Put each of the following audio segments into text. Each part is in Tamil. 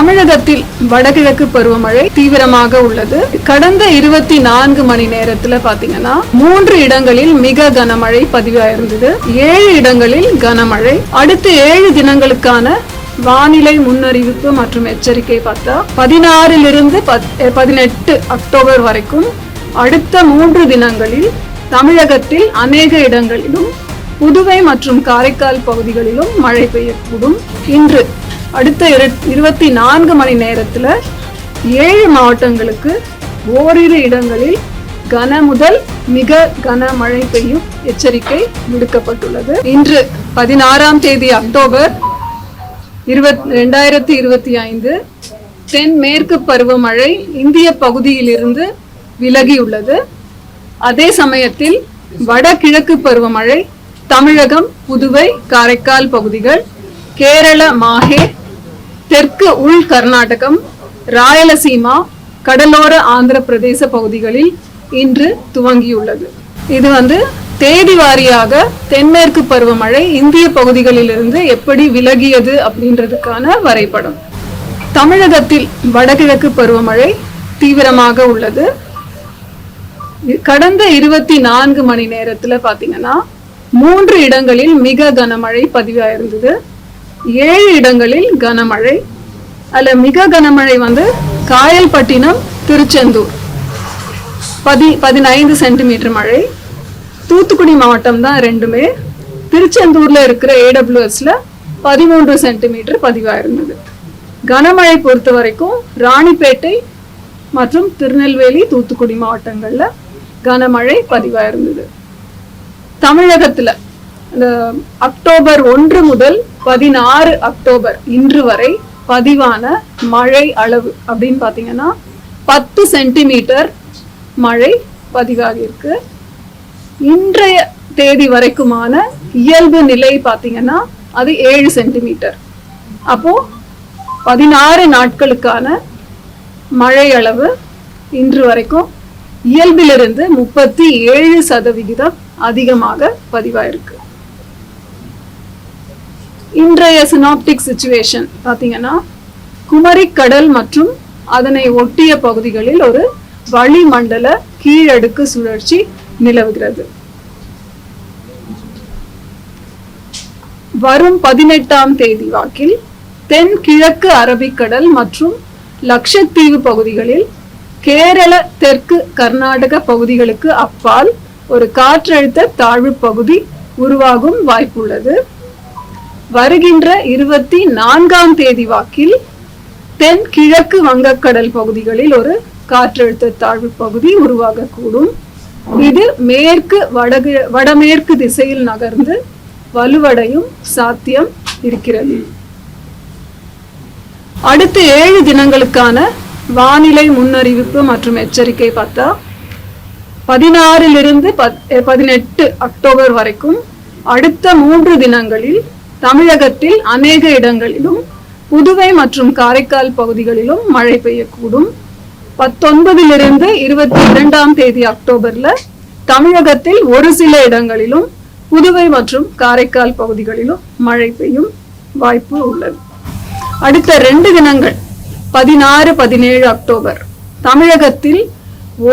தமிழகத்தில் வடகிழக்கு பருவமழை தீவிரமாக உள்ளது. கடந்த இருபத்தி நான்கு மணி நேரத்துல பாத்தீங்கன்னா மூன்று இடங்களில் மிக கனமழை பதிவாயிருந்தது. ஏழு இடங்களில் கனமழை. அடுத்த ஏழு தினங்களுக்கான வானிலை முன்னறிவிப்பு மற்றும் எச்சரிக்கை பார்த்தா பதினாறிலிருந்து பதினெட்டு அக்டோபர் வரைக்கும் அடுத்த மூன்று தினங்களில் தமிழகத்தில் அநேக இடங்களிலும் புதுவை மற்றும் காரைக்கால் பகுதிகளிலும் மழை பெய்யக்கூடும். இன்று அடுத்த இரு- இருபத்தி நான்கு மணி நேரத்துல ஏழு மாவட்டங்களுக்கு ஓரிரு இடங்களில் கன முதல் மிக கனமழை பெய்யும் எச்சரிக்கை விடுக்கப்பட்டுள்ளது. இன்று பதினாறாம் தேதி அக்டோபர் இருபத் ரெண்டாயிரத்தி இருபத்தி ஐந்து தென்மேற்கு பருவமழை இந்திய பகுதியிலிருந்து விலகியுள்ளது. அதே சமயத்தில் வடகிழக்கு பருவமழை தமிழகம் புதுவை காரைக்கால் பகுதிகள் கேரள மாஹே தெற்கு உள் கர்நாடகம் ராயலசீமா கடலோர ஆந்திர பிரதேச பகுதிகளில் இன்று துவங்கியுள்ளது. இது வந்து தேதி வாரியாக தென்மேற்கு பருவமழை இந்திய பகுதிகளிலிருந்து எப்படி விலகியது அப்படின்றதுக்கான வரைபடம். தமிழகத்தில் வடகிழக்கு பருவமழை தீவிரமாக உள்ளது. கடந்த இருபத்தி நான்கு மணி நேரத்துல பாத்தீங்கன்னா மூன்று இடங்களில் மிக கனமழை பதிவாயிருந்தது. ஏழு இடங்களில் கனமழை அல்ல மிக கனமழை வந்து காயல்பட்டினம் திருச்செந்தூர். பதி பதினைந்து சென்டிமீட்டர் மழை. தூத்துக்குடி மாவட்டம் தான் ரெண்டுமே. திருச்செந்தூர்ல இருக்கிற ஏடபிள்யூஎஸ்ல பதிமூன்று சென்டிமீட்டர் பதிவாயிருந்தது கனமழை பொறுத்த வரைக்கும் ராணிப்பேட்டை மற்றும் திருநெல்வேலி தூத்துக்குடி மாவட்டங்களில் கனமழை பதிவாயிருந்தது தமிழகத்தில் இந்த அக்டோபர் ஒன்று முதல் பதினாறு அக்டோபர் இன்று வரை பதிவான மழை அளவு அப்படின்னு பார்த்தீங்கன்னா பத்து சென்டிமீட்டர் மழை பதிவாகியிருக்கு. இன்றைய தேதி வரைக்குமான இயல்பு நிலை பார்த்தீங்கன்னா அது ஏழு சென்டிமீட்டர். அப்போ பதினாறு நாட்களுக்கான மழை அளவு இன்று வரைக்கும் இயல்பிலிருந்து முப்பத்தி ஏழு சதவிகிதம் அதிகமாக பதிவாயிருக்கு. இன்றைய சினாப்டிக் சுச்சுவேஷன் பாத்தீங்கன்னா குமரிக்கடல் மற்றும் அதனை ஒட்டிய பகுதிகளில் ஒரு வளிமண்டல கீழடுக்கு சுழற்சி நிலவுகிறது. வரும் பதினெட்டாம் தேதி வாக்கில் தென் கிழக்கு அரபிக்கடல் மற்றும் லட்சத்தீவு பகுதிகளில் கேரள தெற்கு கர்நாடக பகுதிகளுக்கு அப்பால் ஒரு காற்றழுத்த தாழ்வு பகுதி உருவாகும் வாய்ப்புள்ளது. வருகின்ற இருபத்தி நான்காம் தேதி வாக்கில் தென் கிழக்கு வங்கக்கடல் பகுதிகளில் ஒரு காற்றழுத்த தாழ்வு பகுதி உருவாகக்கூடும். இது மேற்கு வடகு வடமேற்கு திசையில் நகர்ந்து வலுவடையும் சாத்தியம் இருக்கிறது. அடுத்த ஏழு தினங்களுக்கான வானிலை முன்னறிவிப்பு மற்றும் எச்சரிக்கை பார்த்தா பதினாறிலிருந்து பத்- பதினெட்டு அக்டோபர் வரைக்கும் அடுத்த மூன்று தினங்களில் தமிழகத்தில் அநேக இடங்களிலும் புதுவை மற்றும் காரைக்கால் பகுதிகளிலும் மழை பெய்யக்கூடும். பத்தொன்பதிலிருந்து இருபத்தி இரண்டாம் தேதி அக்டோபர்ல தமிழகத்தில் ஒரு சில இடங்களிலும் புதுவை மற்றும் காரைக்கால் பகுதிகளிலும் மழை பெய்யும் வாய்ப்பு உள்ளது. அடுத்த ரெண்டு தினங்கள் பதினாறு பதினேழு அக்டோபர் தமிழகத்தில்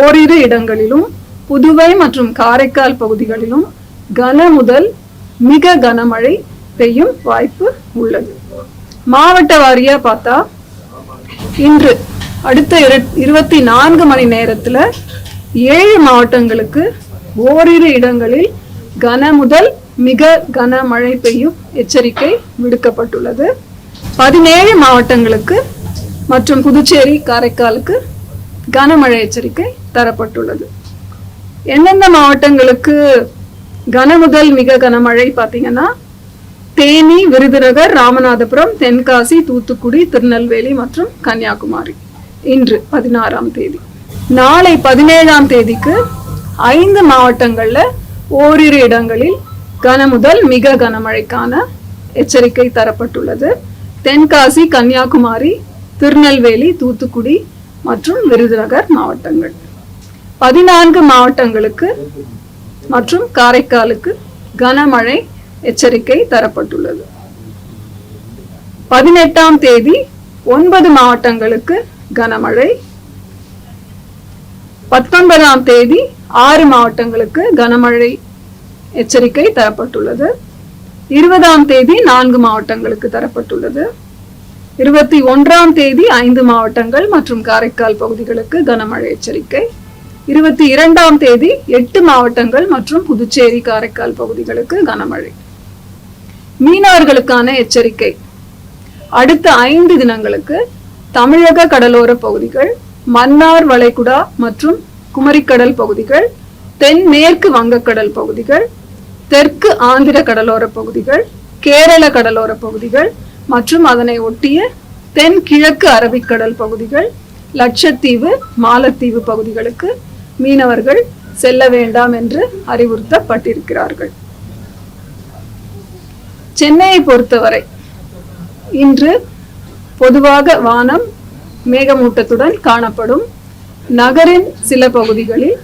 ஓரிரு இடங்களிலும் புதுவை மற்றும் காரைக்கால் பகுதிகளிலும் கன முதல் மிக கனமழை பெய்யும் வாய்ப்பு உள்ளது. மாவட்ட வாரியா பார்த்தா இன்று அடுத்த இரு- இருபத்தி நான்கு மணி நேரத்துல ஏழு மாவட்டங்களுக்கு ஓரிரு இடங்களில் கன முதல் மிக கனமழை பெய்யும் எச்சரிக்கை விடுக்கப்பட்டுள்ளது. பதினேழு மாவட்டங்களுக்கு மற்றும் புதுச்சேரி காரைக்காலுக்கு கனமழை எச்சரிக்கை தரப்பட்டுள்ளது. எந்தெந்த மாவட்டங்களுக்கு கன முதல் மிக கனமழை பார்த்தீங்கன்னா தேனி விருதுநகர் ராமநாதபுரம் தென்காசி தூத்துக்குடி திருநெல்வேலி மற்றும் கன்னியாகுமரி. இன்று பதினாறாம் தேதி. நாளை பதினேழாம் தேதிக்கு ஐந்து மாவட்டங்களில் ஓரிரு இடங்களில் கன முதல் மிக கனமழைக்கான எச்சரிக்கை தரப்பட்டுள்ளது. தென்காசி கன்னியாகுமரி திருநெல்வேலி தூத்துக்குடி மற்றும் விருதுநகர் மாவட்டங்கள். பதினான்கு மாவட்டங்களுக்கு மற்றும் காரைக்காலுக்கு கனமழை எச்சரிக்கை தரப்பட்டுள்ளது. பதினெட்டாம் தேதி ஒன்பது மாவட்டங்களுக்கு கனமழை. பத்தொன்பதாம் தேதி ஆறு மாவட்டங்களுக்கு கனமழை எச்சரிக்கை தரப்பட்டுள்ளது. இருபதாம் தேதி நான்கு மாவட்டங்களுக்கு தரப்பட்டுள்ளது. இருபத்தி ஒன்றாம் தேதி ஐந்து மாவட்டங்கள் மற்றும் காரைக்கால் பகுதிகளுக்கு கனமழை எச்சரிக்கை. இருபத்தி இரண்டாம் தேதி எட்டு மாவட்டங்கள் மற்றும் புதுச்சேரி காரைக்கால் பகுதிகளுக்கு கனமழை. மீனவர்களுக்கான எச்சரிக்கை. அடுத்த ஐந்து தினங்களுக்கு தமிழக கடலோர பகுதிகள் மன்னார் வளைகுடா மற்றும் குமரிக்கடல் பகுதிகள் தென் மேற்கு வங்கக்கடல் பகுதிகள் தெற்கு ஆந்திர கடலோர பகுதிகள் கேரள கடலோர பகுதிகள் மற்றும் அதனை ஒட்டிய தென் கிழக்கு அரபிக்கடல் பகுதிகள் லட்சத்தீவு மாலத்தீவு பகுதிகளுக்கு மீனவர்கள் செல்ல வேண்டாம் என்று அறிவுறுத்தப்பட்டிருக்கிறார்கள். சென்னையை பொறுத்தவரை இன்று பொதுவாக வானம் மேகமூட்டத்துடன் காணப்படும். நகரின் சில பகுதிகளில்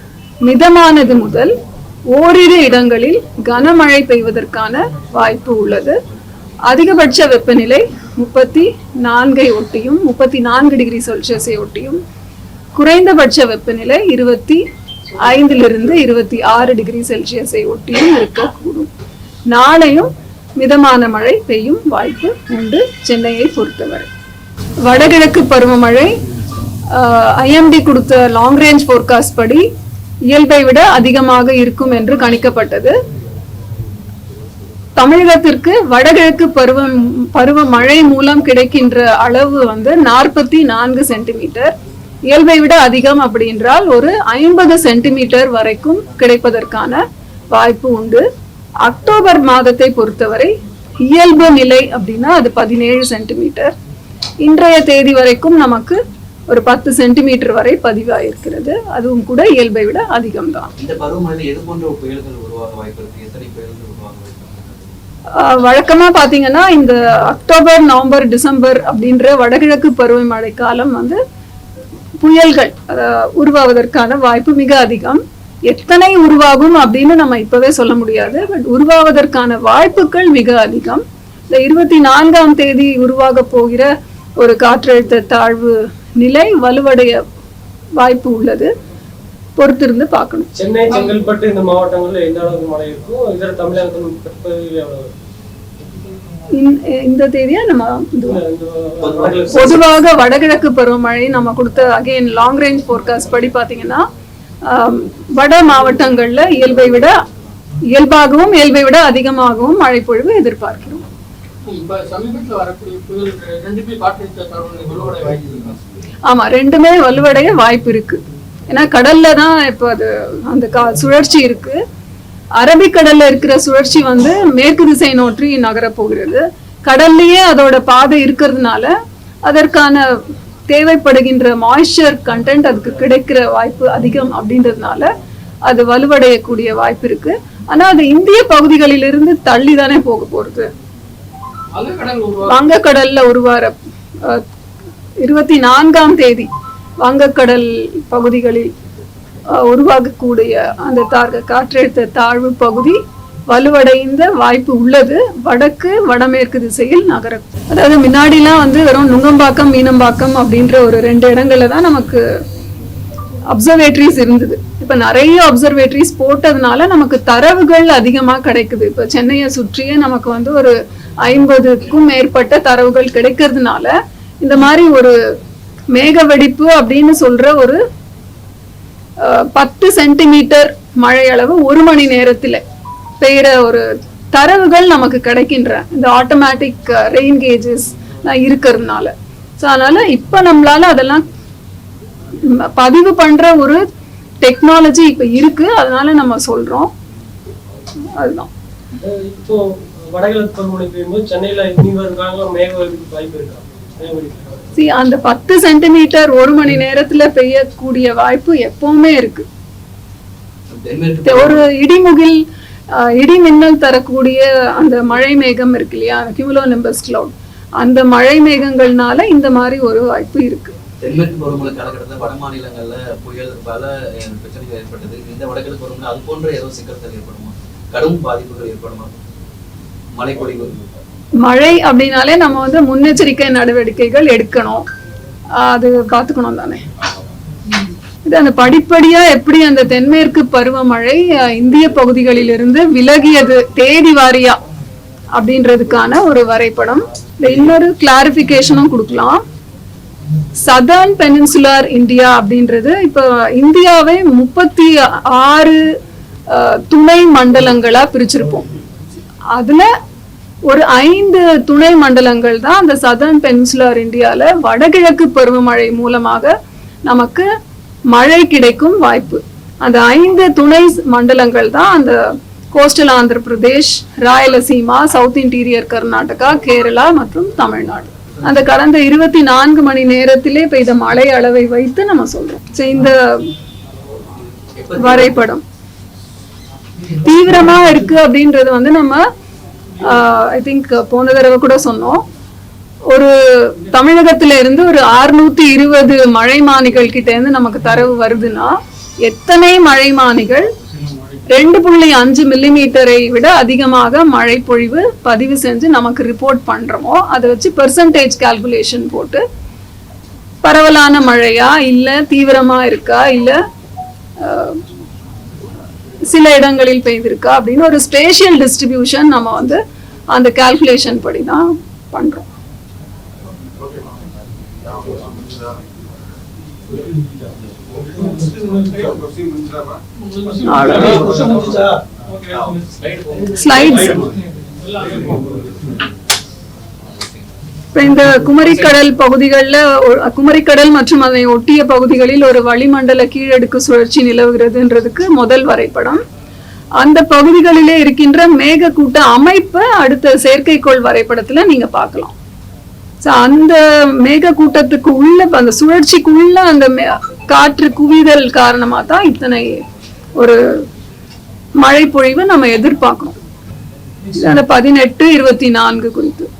மிதமானது முதல் ஓரிரு இடங்களில் கனமழை பெய்வதற்கான வாய்ப்பு உள்ளது. அதிகபட்ச வெப்பநிலை முப்பத்தி நான்கை ஒட்டியும் முப்பத்தி நான்கு டிகிரி செல்சியஸை ஒட்டியும். குறைந்தபட்ச வெப்பநிலை இருபத்தி ஐந்திலிருந்து இருபத்தி ஆறு டிகிரி செல்சியஸை ஒட்டியும் இருக்கக்கூடும். நாளையும் மிதமான மழை பெய்யும் வாய்ப்பு உண்டு சென்னையை பொறுத்தவரை. வடகிழக்கு பருவமழை ஐஎம்டி கொடுத்த லாங் ரேஞ்ச் போர்காஸ்ட் படி இயல்பை விட அதிகமாக இருக்கும் என்று கணிக்கப்பட்டது. தமிழகத்திற்கு வடகிழக்கு பருவம் பருவ மழை மூலம் கிடைக்கின்ற அளவு வந்து நாற்பத்தி நான்கு சென்டிமீட்டர். இயல்பை விட அதிகம் அப்படின்றால் ஒரு ஐம்பது சென்டிமீட்டர் வரைக்கும் கிடைப்பதற்கான வாய்ப்பு உண்டு. அக்டோபர் மாதத்தை பொறுத்தவரை இயல்பு நிலை அப்படின்னா அது பதினேழு சென்டிமீட்டர் இன்றைய தேதி வரைக்கும் நமக்கு ஒரு பத்து சென்டிமீட்டர் வரை பதிவாயிருக்கிறது. அதுவும் கூட இயல்பை விட அதிகம்தான். இருக்கு? ஆஹ் வழக்கமா பாத்தீங்கன்னா இந்த அக்டோபர் நவம்பர் டிசம்பர் அப்படின்ற வடகிழக்கு பருவமழை காலம் வந்து புயல்கள் உருவாவதற்கான வாய்ப்பு மிக அதிகம். எத்தனை உருவாகும் அப்படின்னு நம்ம இப்பவே சொல்ல முடியாது. பட் உருவாவதற்கான வாய்ப்புகள் மிக அதிகம். இந்த இருபத்தி நான்காம் தேதி உருவாக போகிற ஒரு காற்றழுத்த தாழ்வு நிலை வலுவடைய வாய்ப்பு உள்ளது. பொறுத்திருந்து பார்க்கணும். சென்னை செங்கல்பட்டு இந்த மாவட்டங்கள்ல எந்த அளவுக்கு மழை இருக்கும்? இதர தமிழகத்தின் இந்த- தேதியா? நம்ம பொதுவாக வடகிழக்கு பருவமழை நம்ம கொடுத்த அகைன் லாங் ரேஞ்ச் ஃபோர்காஸ்ட் படி பார்த்தீங்கன்னா ஆம், வட மாவட்டங்கள்ல இயல்பை விட இயல்பாகவும் இயல்பை விட அதிகமாகவும் மழை பொழிவு எதிர்பார்க்கிறோம் ஆமா ரெண்டுமே வலுவடைய வாய்ப்பு இருக்கு. ஏன்னா கடல்ல தான் இப்போ அது அந்த கா சுழற்சி இருக்கு. அரபிக்கடல்ல இருக்கிற சுழற்சி வந்து மேற்கு திசை நோக்கி நகரப் போகிறது. கடல்லையே அதோட பாதை இருக்கிறதுனால அதற்கான தேவைப்படுகின்ற மாய்ஸ்சர் கண்டென்ட் அதுக்கு கிடைக்கிற வாய்ப்பு அதிகம் அப்படின்றதுனால அது வலுவடையக்கூடிய வாய்ப்பு இருக்கு. ஆனா அது இந்திய பகுதிகளிலிருந்து தள்ளி தானே போக போறது வங்கக்கடல்ல உருவார இருபத்தி நான்காம் தேதி வங்கக்கடல் பகுதிகளில் உருவாகக்கூடிய அந்த தார்க காற்றழுத்த தாழ்வு பகுதி வலுவடைந்த வாய்ப்பு உள்ளது. வடக்கு வடமேற்கு திசையில் நகரம் அதாவது முன்னாடிலாம் வந்து வெறும் நுங்கம்பாக்கம் மீனம்பாக்கம் அப்படின்ற ஒரு ரெண்டு இடங்கள்ல தான் நமக்கு அப்சர்வேட்டரிஸ் இருந்தது. இப்போ நிறைய அப்சர்வேட்டரிஸ் போட்டதுனால நமக்கு தரவுகள் அதிகமாக கிடைக்குது. இப்போ சென்னையை சுற்றியே நமக்கு வந்து ஒரு ஐம்பதுக்கும் மேற்பட்ட தரவுகள் கிடைக்கிறதுனால இந்த மாதிரி ஒரு மேக வெடிப்பு அப்படின்னு சொல்ற ஒரு பத்து சென்டிமீட்டர் மழை அளவு ஒரு மணி நேரத்தில் பெய்கிற ஒரு தரவுகள் நமக்கு கிடைக்கின்ற இந்த ஆட்டோமேட்டிக் ரெயின் கேஜஸ் இருக்கிறதுனால. ஸோ அதனால இப்போ நம்மளால அதெல்லாம் பதிவு பண்ற ஒரு டெக்னாலஜி இப்ப இருக்கு. அதனால நம்ம சொல்றோம். அதுதான். இப்போ வடகிழக்கு பருவமழை பெய்யும்போது சென்னையில வாய்ப்பு இருக்கா? அந்த பத்து சென்டிமீட்டர் ஒரு மணி நேரத்துல பெய்யக்கூடிய வாய்ப்பு எப்பவுமே இருக்கு. ஒரு இடிமுகில் இடி மின்னல் தரக்கூடிய அந்த மழை மேகம் இருக்கு இல்லையா? கியூலோ நிம்பஸ் கிளவுட் அந்த மழை மேகங்கள்னால இந்த மாதிரி ஒரு வாய்ப்பு இருக்கு. தென்மேற்கு பருவமழை காலகட்டத்தில் வட மாநிலங்கள்ல புயல் பல அஹ், பிரச்சனைகள் ஏற்பட்டது. இந்த வடகிழக்கு பருவமழை அது போன்ற ஏதோ சிக்கல்கள் ஏற்படுமா? கடும் பாதிப்புகள் ஏற்படுமா? மழைப்பொழிவு? மழை அப்படின்னாலே நம்ம வந்து முன்னெச்சரிக்கை நடவடிக்கைகள் எடுக்கணும். அது பார்த்துக்கணும் தானே. இது அந்த படிப்படியா எப்படி அந்த தென்மேற்கு பருவமழை அஹ், இந்திய பகுதிகளிலிருந்து விலகியது தேதி வாரியா அப்படின்றதுக்கான ஒரு வரைபடம். இன்னொரு கிளாரிபிகேஷனும் கொடுக்கலாம். சதர்ன் பெனின்சுலார் இந்தியா அப்படின்றது இப்போ இந்தியாவை முப்பத்தி ஆறு துணை மண்டலங்களா பிரிச்சிருப்போம். அதுல ஒரு ஐந்து துணை மண்டலங்கள் தான் அந்த சதர்ன் பெனின்சுலார் இந்தியால வடகிழக்கு பருவமழை மூலமாக நமக்கு மழை கிடைக்கும் வாய்ப்பு. அந்த ஐந்து துணை மண்டலங்கள் தான் அந்த coastal Andhra Pradesh Rayalaseema south interior Karnataka Kerala மற்றும் தமிழ்நாடு. அந்த கடந்த இருபத்தி நான்கு மணி நேரத்திலே பெய்த மழை அளவை வைத்து நம்ம சொல்றோம். இந்த வரைபடம். தீவிரமா இருக்கு அப்படின்றது வந்து நம்ம ஐ திங்க் போன தடவை கூட சொன்னோம். ஒரு தமிழகத்துல இருந்து ஒரு 620 இருபது மழைமானிகள் கிட்ட இருந்து நமக்கு தரவு வருதுன்னா எத்தனை மழைமானிகள்? ரெண்டு புள்ளி அஞ்சு மில்லிமீட்டரை விட அதிகமாக மழை பொழிவு பதிவு செஞ்சு நமக்கு ரிப்போர்ட் பண்றோமோ அதை வச்சு பெர்சன்டேஜ் கால்குலேஷன் போட்டு பரவலான மழையா இல்ல தீவிரமா இருக்கா இல்ல சில இடங்களில் பெய்திருக்கா அப்படின்னு ஒரு ஸ்பேஷியல் டிஸ்ட்ரிபியூஷன் நம்ம வந்து அந்த கால்குலேஷன் படி தான் பண்றோம் ஸ்லைட்ஸ் இப்ப இந்த குமரிக்கடல் பகுதிகளில் குமரிக்கடல் மற்றும் அதை ஒட்டிய பகுதிகளில் ஒரு வளிமண்டல கீழடுக்கு சுழற்சி நிலவுகிறதுன்றதுக்கு முதல் வரைபடம். அந்த பகுதிகளிலே இருக்கின்ற மேகக்கூட்ட அமைப்பை அடுத்த செயற்கைக்கோள் வரைபடத்துல நீங்க பார்க்கலாம். ஸோ அந்த மேகக்கூட்டத்துக்கு உள்ள அந்த சுழற்சிக்குள்ள அந்த மே- காற்று குவிதல் காரணமாக தான் இத்தனை ஒரு மழை பொழிவு நம்ம எதிர்பார்க்கணும் அந்த பதினெட்டு இருபத்தி நான்கு குறித்து.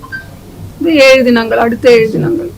இது ஏழு தினங்கள் அடுத்த ஏழு தினங்கள்.